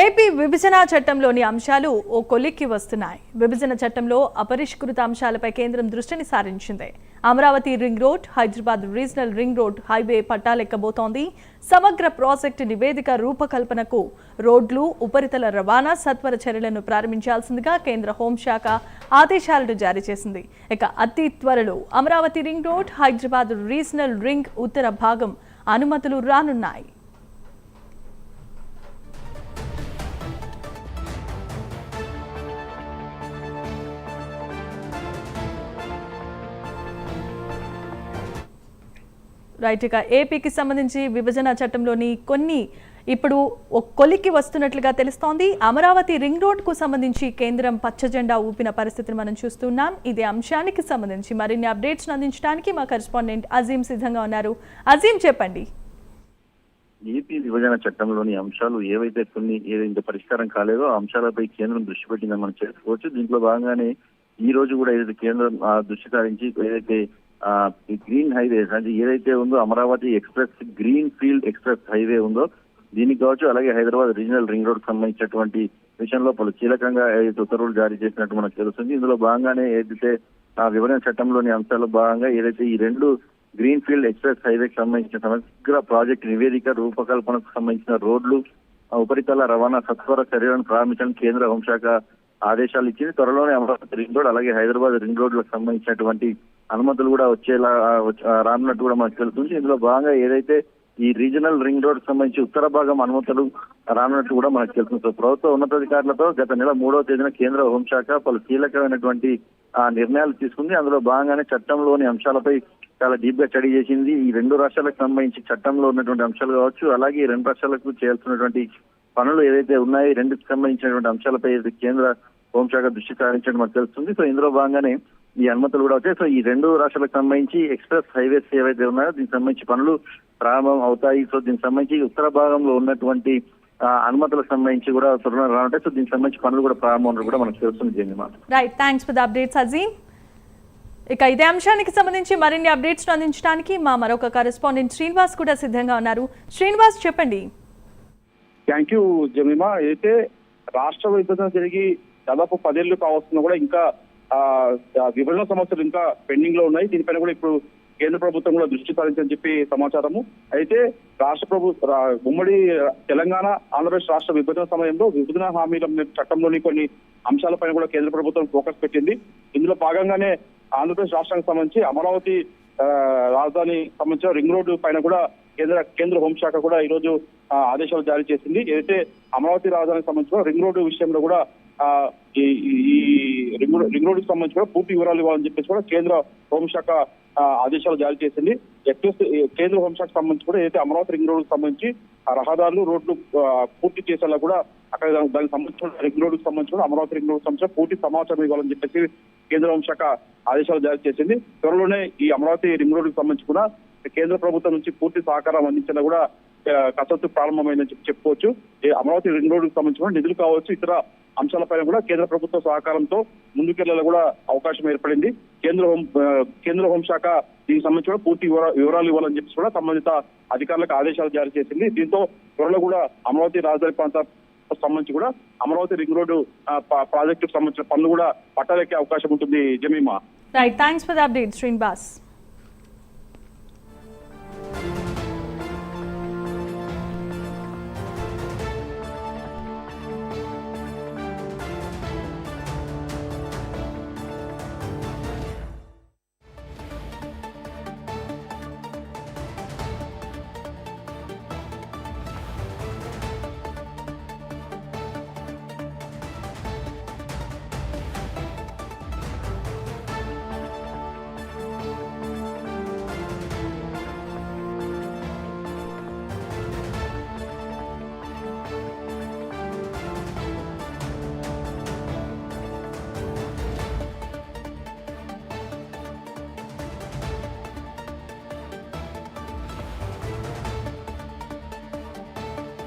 AP విభజన చట్టంలోని అంశాలు ఓ కొలిక్కి వస్తున్నాయి. విభజన చట్టంలో అపరిష్కృత అంశాలపై కేంద్రం దృష్టిని సారించింది. Amaravati ring road Hyderabad regional ring road highway పట్టాలెక్కబోతోంది. సమగ్ర ప్రాజెక్టు నివేదిక రూపకల్పనకు రోడ్లు ఉపరితల రవాణా సత్వర చర్యలను ప్రారంభించాల్సిందిగా కేంద్ర హోంశాఖ ఆదేశాలను జారీ చేసింది. ఇక అతి త్వరలో Amaravati ring road Hyderabad regional ring ఉత్తర భాగం అనుమతులు రానున్నాయి. రైట్ ఇక ఏపీకి సంబంధించి విభజన చట్టంలోని కొన్ని ఇప్పుడు ఒక కొలిక్కి వస్తున్నట్లుగా తెలుస్తోంది. అమరావతి రింగ్ రోడ్కు సంబంధించి కేంద్రం పచ్చజెండా ఊపిన పరిస్థితిని మనం చూస్తున్నాం. ఇదే అంశానికి సంబంధించి మరిన్ని అప్డేట్స్ అందించడానికి మా కరెస్పాండెంట్ అజీం సిద్ధంగా ఉన్నారు. అజీం చెప్పండి. ఏపీ విభజన చట్టంలోని అంశాలు ఏవైతే కొన్ని ఏదైతే పరిష్కారం కాలేదో అంశాలపై కేంద్రం దృష్టి పెట్టిందని మనం చేసుకోవచ్చు దీంట్లో భాగంగానే ఈ రోజు కూడా ఏదైతే కేంద్రం ఆ, దృష్టి సారించి ఏదైతే ఈ గ్రీన్ హైవే అంటే ఏదైతే ఉందో Amaravati express green field express highway ఉందో దీనికి కావచ్చు అలాగే హైదరాబాద్ రీజనల్ రింగ్ రోడ్ సంబంధించినటువంటి విషయంలో పలు కీలకంగా ఏదైతే ఉత్తర్వులు జారీ చేసినట్టు మనకు తెలుస్తుంది ఇందులో భాగంగానే ఏదైతే ఆ విభజన చట్టంలోని అంశాల్లో భాగంగా ఏదైతే ఈ రెండు గ్రీన్ ఫీల్డ్ ఎక్స్ప్రెస్ హైవేకి సంబంధించిన సమగ్ర ప్రాజెక్ట్ నివేదిక రూపకల్పనకు సంబంధించిన రోడ్లు ఉపరితల రవాణా సత్వర చర్యలను ప్రారంభించడానికి కేంద్ర హోంశాఖ ఆదేశాలు ఇచ్చింది. త్వరలోనే అమరావతి రింగ్ రోడ్ అలాగే హైదరాబాద్ రింగ్ రోడ్లకు సంబంధించినటువంటి అనుమతులు కూడా వచ్చేలా రానున్నట్టు కూడా మనకు తెలుస్తుంది. ఇందులో భాగంగా ఏదైతే ఈ రీజనల్ రింగ్ రోడ్ సంబంధించి ఉత్తర భాగం అనుమతులు రానున్నట్టు కూడా మనకు తెలుస్తుంది. సో ప్రభుత్వ ఉన్నతాధికారులతో గత నెల మూడవ తేదీన కేంద్ర హోంశాఖ పలు కీలకమైనటువంటి ఆ నిర్ణయాలు తీసుకుంది. అందులో భాగంగానే చట్టంలోని అంశాలపై చాలా డీప్గా స్టడీ చేసింది. ఈ రెండు రాష్ట్రాలకు సంబంధించి చట్టంలో ఉన్నటువంటి అంశాలు కావచ్చు అలాగే రెండు రాష్ట్రాలకు చేయాల్సినటువంటి పనులు ఏదైతే ఉన్నాయో ఈ రెండుకి సంబంధించినటువంటి అంశాలపై కేంద్ర హోంశాఖ దృష్టి సారించడం మనకు తెలుస్తుంది. సో ఇందులో భాగంగానే ఈ అనుమతులు కూడా వచ్చాయి. సో ఈ రెండు రాష్ట్రాలకు సంబంధించి ఎక్స్ప్రెస్ హైవేస్ ఏవైతే ఉన్నాయో దీనికి సంబంధించి పనులు ప్రారంభం అవుతాయి. సో దీనికి సంబంధించి ఉత్తర భాగంలో ఉన్నటువంటి అనుమతులకు సంబంధించి కూడా త్వరలో రానుంటాయి. సో దీనికి సంబంధించి పనులు కూడా ప్రారంభం కూడా మనకు తెలుస్తుంది right thanks for the updates Azeem ఇక ఇదే అంశానికి సంబంధించి మరిన్ని అప్డేట్స్ అందించడానికి మా మరొక కరెస్పాండెంట్ శ్రీనివాస్ కూడా సిద్ధంగా ఉన్నారు. శ్రీనివాస్ చెప్పండి. థ్యాంక్ యూ జమీమా అయితే రాష్ట్ర విభజన జరిగి దాదాపు పదేళ్ళు కావస్తున్నా కూడా ఇంకా విభజన సమస్యలు ఇంకా పెండింగ్లో ఉన్నాయి. దీనిపైన కూడా ఇప్పుడు కేంద్ర ప్రభుత్వం కూడా దృష్టి సారించని చెప్పి సమాచారము. అయితే రాష్ట్ర ప్రభు ఉమ్మడి తెలంగాణ ఆంధ్రప్రదేశ్ రాష్ట్ర విభజన సమయంలో విభజన హామీల చట్టంలోని కొన్ని అంశాలపైన కూడా కేంద్ర ప్రభుత్వం ఫోకస్ పెట్టింది. ఇందులో భాగంగానే ఆంధ్రప్రదేశ్ రాష్ట్రానికి సంబంధించి అమరావతి ఆ, రాజధాని సంబంధించిన రింగ్ రోడ్డు పైన కూడా కేంద్ర కేంద్ర హోంశాఖ కూడా ఈ రోజు ఆదేశాలు జారీ చేసింది. ఏదైతే అమరావతి రాజధానికి సంబంధించిన రింగ్ రోడ్డు విషయంలో కూడా ఈ ఈ- ఈ రింగ్ రోడ్కి సంబంధించి కూడా పూర్తి వివరాలు ఇవ్వాలని చెప్పేసి కూడా కేంద్ర హోంశాఖ ఆదేశాలు జారీ చేసింది. ఎక్స్ప్రెస్ కేంద్ర హోంశాఖ సంబంధించి కూడా ఏదైతే అమరావతి రింగ్ రోడ్ సంబంధించి ఆ రహదారులు రోడ్లు పూర్తి చేసేలా కూడా అక్కడ దానికి సంబంధించిన రింగ్ రోడ్డుకు సంబంధించి కూడా అమరావతి రింగ్ రోడ్ సంబంధించిన పూర్తి సమాచారం ఇవ్వాలని చెప్పేసి కేంద్ర హోంశాఖ ఆదేశాలు జారీ చేసింది. త్వరలోనే ఈ అమరావతి రింగ్ రోడ్డుకు సంబంధించి కూడా కేంద్ర ప్రభుత్వం నుంచి పూర్తి సహకారం అందించేలా కూడా కసరత్తు ప్రారంభమైందని చెప్పి చెప్పుకోవచ్చు. అమరావతి రింగ్ రోడ్డుకు సంబంధించి కూడా నిధులు కావచ్చు ఇతర అంశాలపైన కూడా కేంద్ర ప్రభుత్వ సహకారంతో ముందుకెళ్ళలో కూడా అవకాశం ఏర్పడింది. కేంద్ర హోం కేంద్ర హోంశాఖ దీనికి సంబంధించి కూడా పూర్తి వివరాలు ఇవ్వాలని చెప్పి కూడా సంబంధిత అధికారులకు ఆదేశాలు జారీ చేసింది. దీంతో త్వరలో కూడా అమరావతి రాజధాని ప్రాంత సంబంధించి కూడా అమరావతి రింగ్ రోడ్డు ప్రాజెక్టుకు సంబంధించిన పనులు కూడా పట్టాలెక్కే అవకాశం ఉంటుంది Jamima. Right thanks for update Srinivas